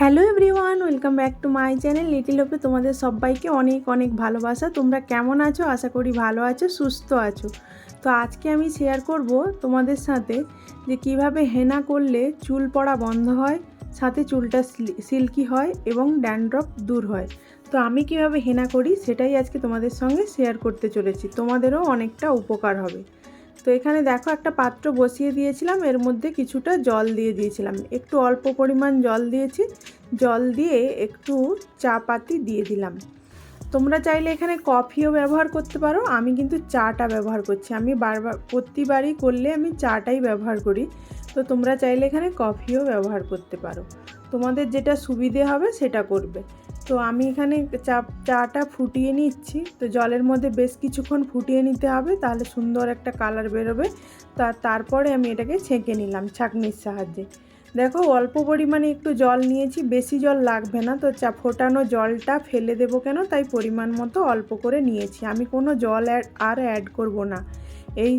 Hello everyone, welcome back to my channel little হোপে। তোমাদের সবাইকে অনেক অনেক ভালোবাসা। তোমরা কেমন আছো? আশা করি ভালো আছো, সুস্থ আছো। তো আজকে আমি শেয়ার করব তোমাদের সাথে যে কীভাবে হেনা করলে চুল পড়া বন্ধ হয়, সাথে চুলটা সিল্কি হয় এবং ড্যান্ড্রফ দূর হয়। তো আমি কীভাবে হেনা করি সেটাই আজকে তোমাদের সঙ্গে শেয়ার করতে চলেছি। তোমাদেরও অনেকটা উপকার হবে। তো এখানে দেখো একটা পাত্র বসিয়ে দিয়েছিলাম, এর মধ্যে কিছুটা জল দিয়ে দিয়েছিলাম। একটু অল্প পরিমাণ জল দিয়েছি, জল দিয়ে একটু চা পাতি দিয়ে দিলাম। তোমরা চাইলে এখানে কফিও ব্যবহার করতে পারো, আমি কিন্তু চাটা ব্যবহার করছি। আমি বারবার, প্রতিবারই করলে আমি চাটাই ব্যবহার করি, তো তোমরা চাইলে এখানে কফিও ব্যবহার করতে পারো। তোমাদের যেটা সুবিধে হবে সেটা করবে। তো আমি এখানে চা, চাটা ফুটিয়ে নিচ্ছি। তো জলের মধ্যে বেশ কিছুক্ষণ ফুটিয়ে নিতে হবে, তাহলে সুন্দর একটা কালার বেরোবে। তা, তারপরে আমি এটাকে ছেঁকে নিলাম ছাঁকনির সাহায্যে। দেখো, অল্প পরিমাণে একটু জল নিয়েছি, বেশি জল লাগবে না। তো চা, ফোটানো জলটা ফেলে দেবো কেন? তাই পরিমাণ মতো অল্প করে নিয়েছি। আমি কোনো জল আর অ্যাড করব না। এই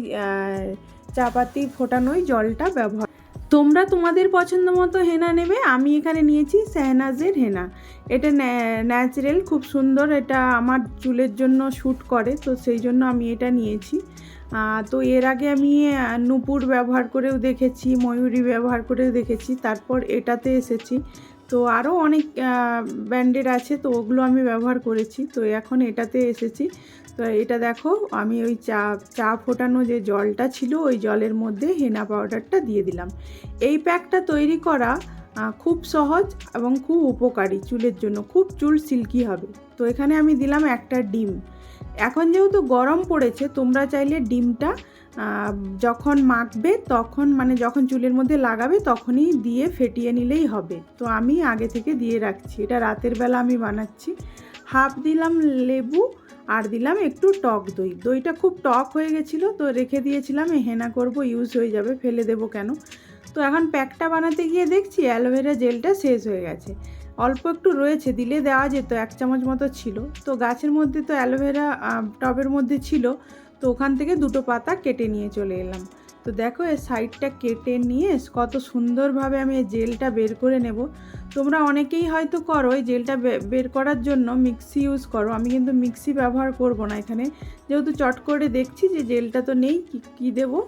চাপাতি ফোটানোই জলটা ব্যবহার তোমরা তোমাদের পছন্দ মতো হেনা নেবে, আমি এখানে নিয়েছি শাহনাজের হেনা। এটা ন্যাচারাল, খুব সুন্দর, এটা আমার চুলের জন্য শ্যুট করে, তো সেই জন্য আমি এটা নিয়েছি। তো এর আগে আমি নুপুর ব্যবহার করেও দেখেছি, ময়ূরী ব্যবহার করেও দেখেছি, তারপর এটাতে এসেছি। তো আরও অনেক ব্র্যান্ডের আছে, তো ওগুলো আমি ব্যবহার করেছি। তো এখন এটাতে এসেছি। তো এটা দেখো, আমি ওই চা চা ফোটানো যে জলটা ছিল, ওই জলের মধ্যে হেনা পাউডারটা দিয়ে দিলাম। এই প্যাকটা তৈরি করা খুব সহজ এবং খুব উপকারী চুলের জন্য। খুব চুল সিল্কি হবে। তো এখানে আমি দিলাম একটা ডিম। এখন যেহেতু গরম পড়েছে, তোমরা চাইলে ডিমটা যখন মাখবে, তখন মানে যখন চুলের মধ্যে লাগাবে, তখনই দিয়ে ফেটিয়ে নিলেই হবে। তো আমি আগে থেকে দিয়ে রাখছি। এটা রাতের বেলা আমি বানাচ্ছি। হাফ দিলাম লেবু, আর দিলাম একটু টক দই। দইটা খুব টক হয়ে গেছিল, তো রেখে দিয়েছিলাম হেনা করব ইউজ হয়ে যাবে, ফেলে দেবো কেন? তো এখন প্যাকটা বানাতে গিয়ে দেখছি, অ্যালোভেরা জেলটা শেষ হয়ে গেছে। অল্প একটু রয়েছে, দিলে দেওয়া যেত, এক চামচ মতো ছিল। তো গাছের মধ্যে তো অ্যালোভেরা টবের মধ্যে ছিল তো ওখান থেকে দুটো পাতা কেটে নিয়ে চলে এলাম। তো দেখো এর সাইডটা কেটে নিয়ে কত সুন্দরভাবে আমি এই জেলটা বের করে নেব। তোমরা অনেকেই হয়তো করো এই জেলটা বের করার জন্য মিক্সি ইউজ করো। আমি কিন্তু মিক্সি ব্যবহার করব না এখানে। যেহেতু চট করে দেখছি যে জেলটা তো নেই কী দেবো?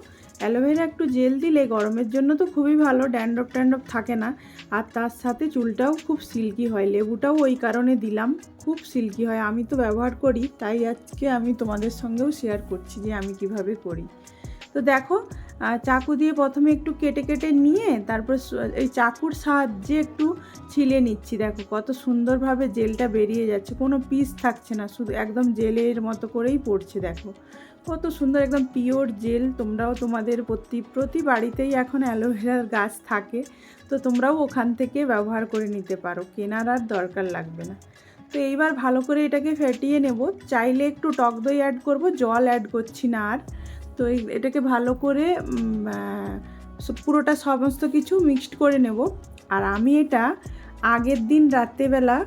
অ্যালোভেরা একটু জেল দিলে গরমের জন্য তো খুবই ভালো, ড্যান্ড্রফ ট্যান্ড্রফ থাকে না। আর তার সাথে চুলটাও খুব সিল্কি হয়, লেবুটাও ওই কারণে দিলাম, খুব সিল্কি হয়। আমি তো ব্যবহার করি, তাই আজকে আমি তোমাদের সঙ্গেও শেয়ার করছি যে আমি কীভাবে করি। তো দেখো চাকু দিয়ে প্রথমে একটু কেটে কেটে নিয়ে তারপর এই চাকুর সাহায্যে একটু ছিলে নিচ্ছি। দেখো, কত সুন্দরভাবে জেলটা বেরিয়ে যাচ্ছে, কোনো পিস থাকছে না, শুধু একদম জেলের মতো করেই পড়ছে, দেখো। কত সুন্দর, একদম পিওর জেল তোমরাও তোমাদের প্রতি প্রতি বাড়িতেই এখন অ্যালোভেরার গাছ থাকে। তো তোমরাও ওখান থেকে ব্যবহার করে নিতে পারো, কেনার আর দরকার লাগবে না। তো এইবার ভালো করে এটাকে ফেটিয়ে নেব। চাইলে একটু টক দই অ্যাড করব, জল অ্যাড করছি না আর। তো এটাকে ভালো করে পুরোটা সমস্ত কিছু মিক্সড করে নেব। আর আমি এটা আগের দিন রাত্রেবেলা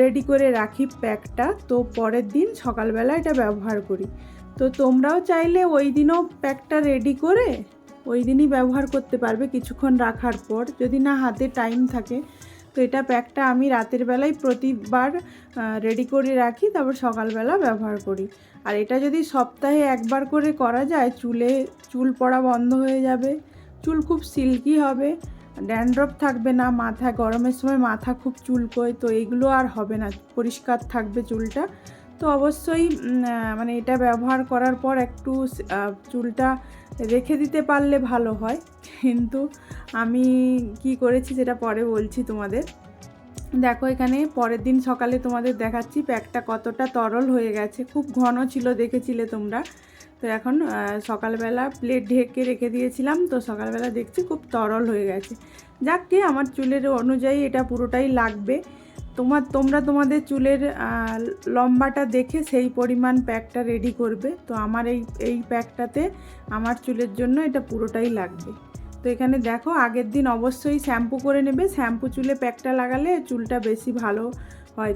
রেডি করে রাখি প্যাকটা। তো পরের দিন সকালবেলা এটা ব্যবহার করি। তো তোমরাও চাইলে ওই দিনও প্যাকটা রেডি করে ওই দিনই ব্যবহার করতে পারবে কিছুক্ষণ রাখার পর। যদি না হাতে টাইম থাকে, তো এটা প্যাকটা আমি রাতের বেলায় প্রতিবার রেডি করে রাখি, তারপর সকালবেলা ব্যবহার করি। আর এটা যদি সপ্তাহে একবার করে করা যায়, চুলে, চুল পড়া বন্ধ হয়ে যাবে, চুল খুব সিল্কি হবে ড্যান্ড্রফ থাকবে না, মাথা, গরমের সময় মাথা খুব চুলকোয়, তো এগুলো আর হবে না, পরিষ্কার থাকবে চুলটা। তো অবশ্যই মানে এটা ব্যবহার করার পর একটু চুলটা রেখে দিতে পারলে ভালো হয়। কিন্তু আমি কি করেছি সেটা পরে বলছি তোমাদের। দেখো, এখানে পরের দিন সকালে তোমাদের দেখাচ্ছি প্যাকটা কতটা তরল হয়ে গেছে। খুব ঘন ছিল, দেখেছিলে তোমরা। তো এখন সকালবেলা প্লেট ঢেকে রেখে দিয়েছিলাম। তো সকালবেলা দেখছি খুব তরল হয়ে গেছে। যাকে আমার চুলের অনুযায়ী এটা পুরোটাই লাগবে। তোমার, তোমরা তোমাদের চুলের লম্বাটা দেখে সেই পরিমাণ প্যাকটা রেডি করবে। তো আমার এই এই প্যাকটাতে আমার চুলের জন্য এটা পুরোটাই লাগবে। তো এখানে দেখো, আগের দিন অবশ্যই শ্যাম্পু করে নেবে। শ্যাম্পু চুলে প্যাকটা লাগালে চুলটা বেশি ভালো হয়।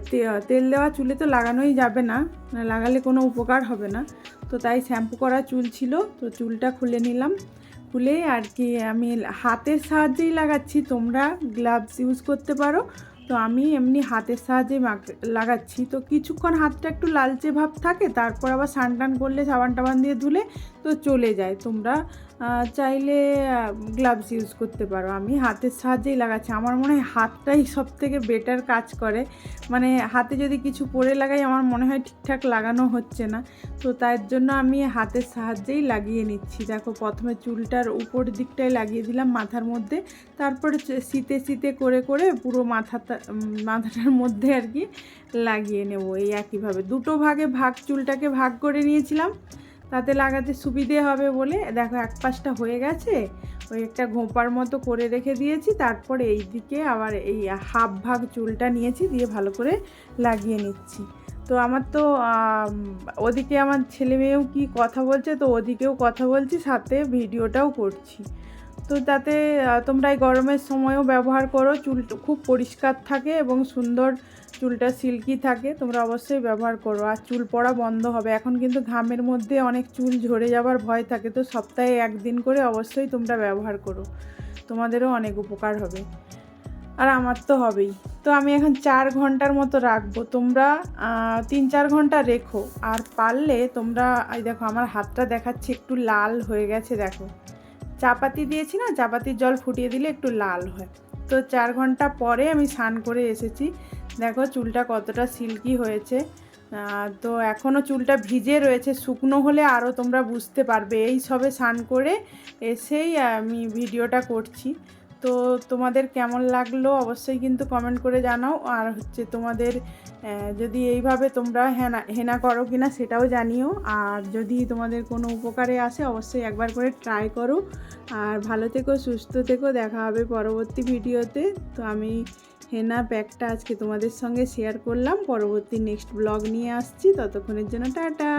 তেল দেওয়া চুলে তো লাগানোই যাবে না লাগালে কোনো উপকার হবে না। তো তাই শ্যাম্পু করা চুল ছিল, তো চুলটা খুলে নিলাম। খুলে আর কি, আমি হাতের সাহায্যেই লাগাচ্ছি, তোমরা গ্লাভস ইউজ করতে পারো। তো আমি এমনি হাতের সাহায্যে লাগাচ্ছি। তো কিছুক্ষণ হাতটা একটু লালচে ভাব থাকে, তারপর আবার স্নান টান করলে সাবান টাবান দিয়ে ধুলে তো চলে যায়। তোমরা চাইলে গ্লাভস ইউজ করতে পারো। আমি হাতের সাহায্যেই লাগাচ্ছি। আমার মনে হয় হাতটাই সব থেকে বেটার কাজ করে। মানে হাতে যদি কিছু পরে লাগাই, আমার মনে হয় ঠিকঠাক লাগানো হচ্ছে না। তো তার জন্য আমি হাতের সাহায্যেই লাগিয়ে নিচ্ছি। দেখো, প্রথমে চুলটার উপর দিকটায় লাগিয়ে দিলাম মাথার মধ্যে। তারপরে শীতে শীতে করে করে পুরো মাথাটা মাথাটার মধ্যে আর কি লাগিয়ে নেব। এই একইভাবে। দুটো ভাগে ভাগ, চুলটাকে ভাগ করে নিয়েছিলাম। তাতে লাগাতে সুবিধে হবে বলে, দেখো এক পাশটা হয়ে গেছে, ওই একটা ঘোপার মতো করে রেখে দিয়েছি, তারপরে এই দিকে আবার এই হাফ ভাগ চুলটা নিয়েছি, দিয়ে ভালো করে লাগিয়ে নিচ্ছি। তো আমার তো ওদিকে আমার ছেলে মেয়েও কি কথা বলছে, তো ওদিকেও কথা বলছি, সাথে ভিডিওটাও করছি। তো তাতে তোমরা এই গরমের সময়ও ব্যবহার করো চুল খুব পরিষ্কার থাকে এবং সুন্দর চুলটা সিল্কি থাকে, তোমরা অবশ্যই ব্যবহার করো। আর চুল পড়া বন্ধ হবে। এখন কিন্তু ঘামের মধ্যে অনেক চুল ঝরে যাওয়ার ভয় থাকে, তো সপ্তাহে একদিন করে অবশ্যই তোমরা ব্যবহার করো। তোমাদেরও অনেক উপকার হবে। আর আমার তো হবেই। তো আমি এখন চার ঘণ্টার মতো রাখব। তোমরা তিন চার ঘণ্টা রেখো। আর পারলে তোমরা, এই দেখো আমার হাতটা দেখাচ্ছে একটু লাল হয়ে গেছে, দেখো। চাপাতি দিয়েছি না? চাপাতির জল ফুটিয়ে দিলে একটু লাল হয়। তো চার ঘণ্টা পরে আমি স্নান করে এসেছি। দেখো চুলটা কতটা সিল্কি হয়েছে। তো এখনও চুলটা ভিজে রয়েছে। শুকনো হলে আরও তোমরা বুঝতে পারবে। এই সবে স্নান করে এসেই আমি ভিডিওটা করছি। তো তোমাদের কেমন লাগল অবশ্যই কিন্তু কমেন্ট করে জানাও। আর হচ্ছে তোমাদের যদি এইভাবে তোমরা হেনা হেনা করো কিনা সেটাও জানিও। আর যদি তোমাদের কোনো উপকারে আসে অবশ্যই একবার করে ট্রাই করো। আর ভালো থেকো, সুস্থ থেকো, দেখা হবে পরবর্তী ভিডিওতে। তো আমি হেনা প্যাকটা আজকে তোমাদের সঙ্গে শেয়ার করলাম। পরবর্তী নেক্সট ব্লগ নিয়ে আসছি। ততক্ষণের জন্য টাটা।